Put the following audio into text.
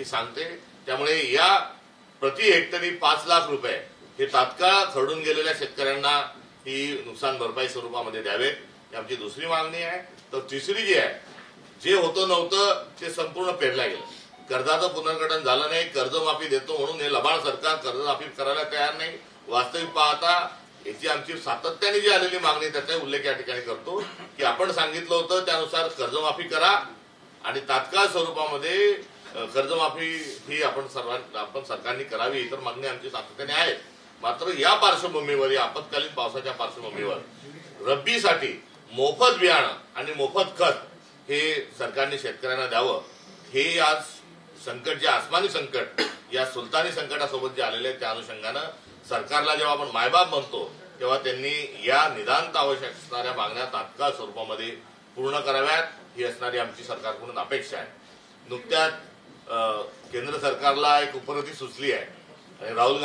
ही सांगते. त्यामुळे या प्रति हेक्टरी पाच लाख रुपये हे तात्काळ खरडून गेलेल्या शेतकऱ्यांना ही नुकसान भरपाई स्वरूपामध्ये द्यावेत ही आमची दुसरी मागणी आहे. तर तिसरी जी आहे जे होतं नव्हतं ते संपूर्ण पेरल्या गेलं. कर्जाचं पुनर्गठन झालं नाही कर्जमाफी देतो म्हणून हे लबाड सरकार कर्जमाफी करायला तयार नाही. वास्तविक पाहता याची आमची सातत्याने जी आलेली मागणी त्याचा उल्लेख या ठिकाणी करतो की आपण सांगितलं होतं त्यानुसार कर्जमाफी करा आणि तात्काळ स्वरूपामध्ये कर्जमाफी ही आपण सर्वां आपण सरकारने करावी इतर मागणी आमची सातत्याने आहेत. मात्र या पार्श्वभूमीवर या आपत्कालीन पावसाच्या पार्श्वभूमीवर रब्बीसाठी मोफत बियाणं आणि मोफत खत हे सरकारने शेतकऱ्यांना द्यावं. हे आज संकट जे आसमानी संकट या सुलतानी संकटासोबत जे आलेले त्या अनुषंगानं सरकारला जेव्हा आपण मायबाप म्हणतो तेव्हा त्यांनी या निदांत आवश्यक असणाऱ्या मागण्या तात्काळ स्वरूपामध्ये पूर्ण कराव्यात. ही असणारी आमची सरकारकडून अपेक्षा आहे. नुकत्याच केंद्र सरकारला एक उपरती सुचली आहे. आणि राहुल